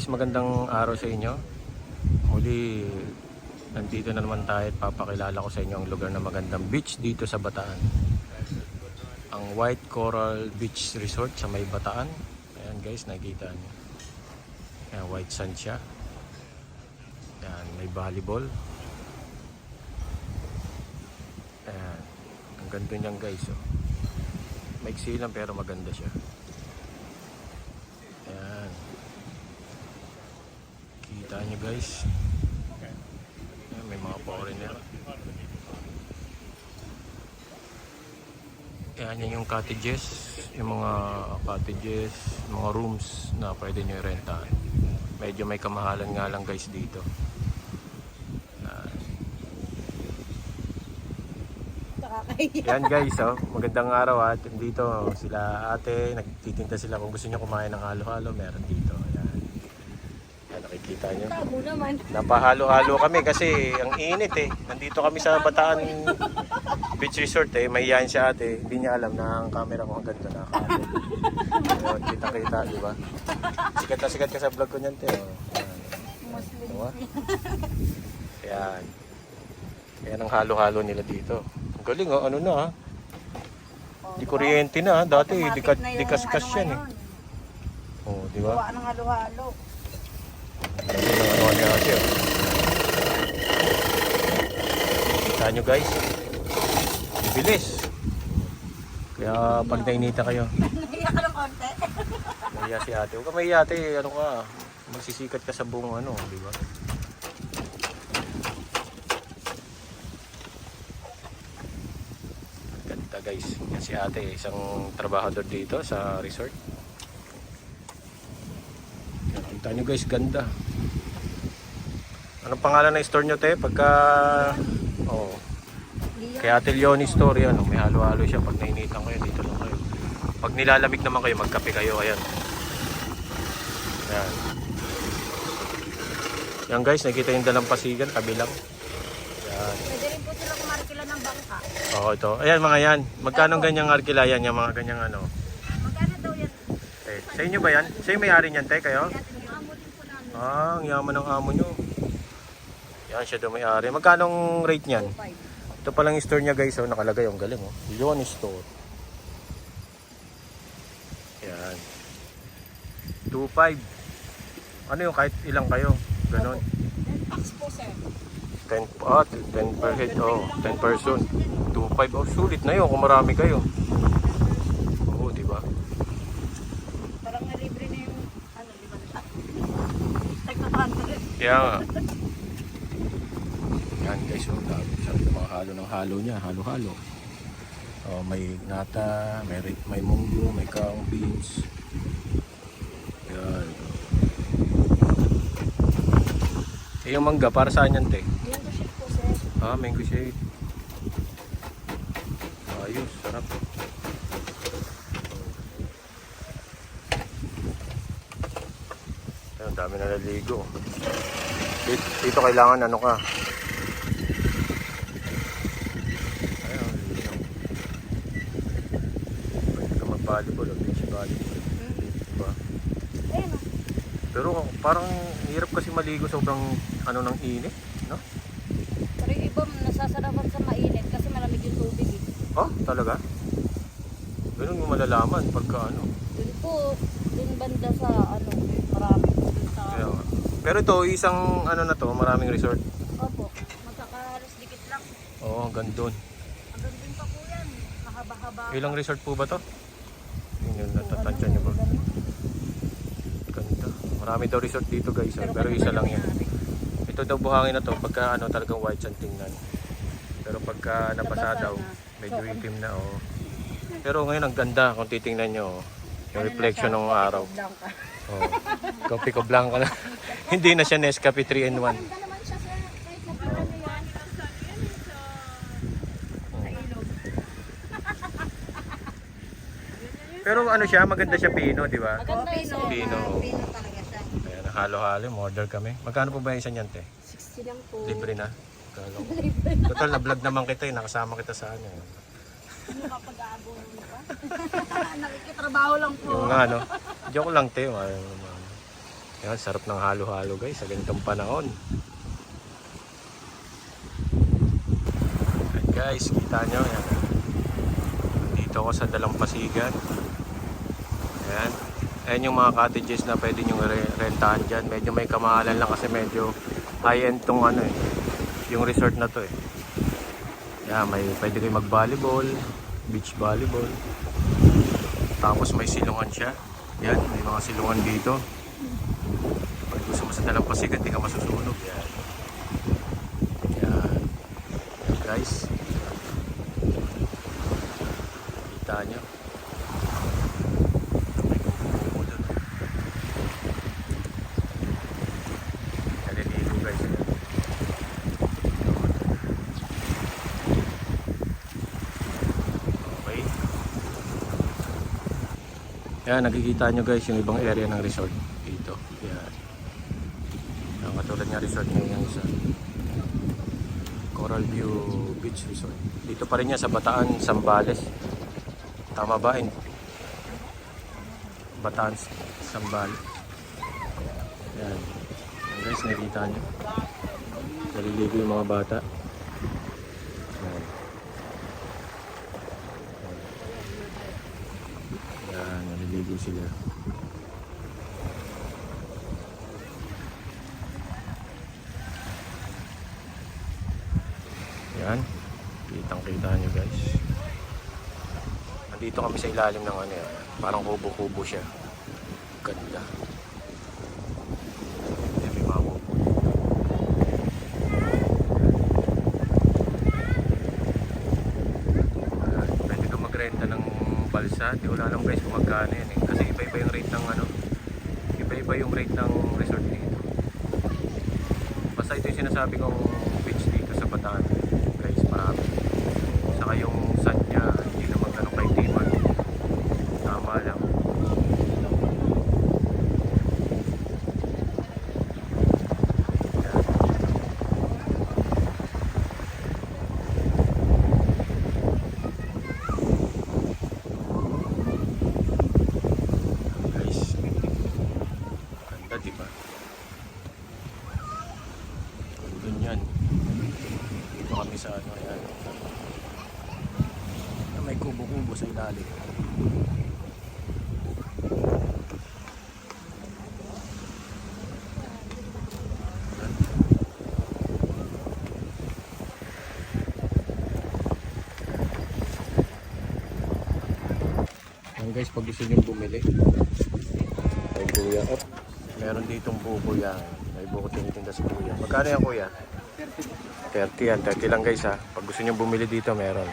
Guys, magandang araw sa inyo. Muli, nandito na naman tayo at papakilala ko sa inyo ang lugar na magandang beach dito sa Bataan. Ang White Coral Beach Resort sa may Bataan. Ayan guys, nakikita nyo. Ayan, white sand siya. Ayan, may volleyball. Ayan, ang ganda niyan guys. Oh. Maiksi lang pero maganda siya. Ayan. Kita nyo guys. Ayan, may mga foreigner. Ayan yan yung cottages. Yung mga cottages, mga rooms na pwede nyo i-rentahan. Medyo may kamahalan nga lang guys dito. Yan guys, oh, magandang araw at dito sila ate, nagtitinda sila kung gusto niyo kumain ng halo-halo, meron dito. Nakikita. Tabo naman. Napahalo-halo kami kasi ang init eh. Nandito kami sa Bataan Beach Resort eh. Mahihayin siya ate. Hindi niya alam na ang camera ko hanggang doon nakakalo. Ayun, kita-kita, di ba? Sikat na sikat ka sa vlog ko niyan, te. Oh. Diba? Ayan. Ayan ang halo-halo nila dito. Ang galing oh, ano na ha. Di kuryente na ha. Dati di, yung di kaskas yan eh. Oh, di ba? Gawa ng halo-halo. Ano niya siya. Kita nyo guys. Bilis. Kaya pag nainita kayo, Nahiya ka ng konti. si ate. Huwag ka mahiya ate. Ano ka, magsisikat ka sa buong ano, di ba? Ganda guys. Yan si ate, isang trabahador dito sa resort. Yan, Kita nyo guys, ganda. Anong pangalan ng store nyo te? Pagka... Oh, kaya Ate Leonie Story, ano, may halo-halo siya. Pag nainitan kayo, dito lang kayo. Pag nilalamig naman kayo, magkape kayo. Ayan. Ayan. Yan guys, nakita yung dalampasigan, tabi lang. Ayan. Pwede rin po sila kumarikila ng bangka. Oo, ito. Ayan mga yan. Magkano ganyang arkilayan yung mga ganyang ano? Magkano daw yan? Eh, sa inyo ba yan? Sa inyo may-ari niyan, te, kayo? Yung amo din po namin. Ah, ang yaman ng amo nyo. Yan siya daw may-ari. Magkano rate niyan? 5. Ito palang store niya guys, oh, nakalagay yung galing oh. Leon Store. Yan. 2.5. Ano yung kahit ilang kayo? Ganon. Tax po sir. 10 ah, 10 per head oh, 10 person. 2.5 oh, sulit na yun kung marami kayo. Oo, di ba? Parang nalibre na yung ano, di ba na? Tag na 100. Kaya nga. Yan guys, oh, dami. Ng mga halo ng halo niya, halo-halo. Oh, may nata, may may munggo, may kaong beans. Yan. Eh, yung mangga, para saan yan, te? Yan to shit po sir. Ah, mango shade. Ayos, sarap. Ayun, dami na naligo. Dito, dito kailangan ano ka. Ayun, linaw. Pwede ka mag-volleyball o beach volleyball. Diba? Pero parang hirap kasi maligo sobrang ano ng init, no? Pero yung iba nasasarapan sa mainit kasi malamig yung tubig eh. Oh, talaga? Ganun mo malalaman pagka ano. Dun po, dun banda sa ano, marami po dun sa... Kaya. Pero ito, isang ano na to, maraming resort. Opo, magkakahalos dikit lang. Oo, oh, gandun. Hanggang din pa po yan. Mahaba-haba. Ilang resort po ba to? Yun yung natatansya niyo ba? Ganda. Marami daw resort dito guys, oh, pero isa lang yan. Ito daw buhangin na to, pagka ano talagang white sand tingnan. Pero pagka nabasa daw, medyo itim na oh. Pero ngayon ang ganda kung titingnan nyo, oh. yung reflection ng araw. Oh. Kopi ko blanco na. Hindi na siya Nescafe 3 in 1. Ganda naman siya sir. Kahit na parang yan. Sa ilog. Pero ano siya, maganda siya pino, di ba? Maganda yun. Pino. Pino talaga siya. Ayan, halo-halo, order kami. Magkano po ba yung isa niyan, te? 60 lang po. Libre na. Ko. Total, na-vlog naman kita eh. Nakasama kita sa ano. eh. Kapag-aabo mo pa? Nakikitrabaho lang po. Yung nga, no? Joke lang, te. Naman. Yan, sarap ng halo-halo guys sa ganitong panahon. Yan guys, kita nyo yan. Dito ako sa Dalampasigan. Ayan. Ayan yung mga cottages na pwede nyo re- rentahan dyan. Medyo may kamahalan lang kasi medyo high-end tong ano eh. Yung resort na to eh. Yan, may pwede kayo mag-volleyball, beach volleyball. Tapos may silungan siya. Yan, may mga silungan dito. Pag gusto mo sa Dalampasigan, di ka masusunog. Yan. Yan. Yan guys. Kita nyo. May kubo doon. Naliligo guys. Ayan. Okay. Yan, nakikita nyo guys yung ibang area ng resort dito. Yan. Ang katulad nga resort na yung isa. Coral View Beach Resort. Dito pa rin yan sa Bataan, Sambales. Tama ba? Hin- Bataan, Sambales. Yan. Yan guys, nakikita nyo. Naliligo yung mga bata. Yan. Yan, naliligo sila. Yan. Kitang kita nyo guys. Nandito kami sa ilalim ng ano yan. Parang kubo-kubo siya. Ganda. Balsa. Di wala lang guys kung magkano yan eh. Kasi iba-iba yung rate ng ano. Iba-iba yung rate ng resort dito. Basta ito yung sinasabi kong beach dito sa Bataan. Guys, marami. Saka yung sun niya, hindi naman ganun kay Timan. Tama lang. Yan. Guys, ganda diba? Ganyan. Dito kami sa ano yan. Na may kubo-kubo sa ilalim. Yan guys, pag gusto nyo bumili, may kuya. Oh, meron ditong buko yan. May buko tinitinda si kuya. Magkano yan kuya? 30 yan. 30 lang guys ha. Pag gusto nyo bumili dito, meron.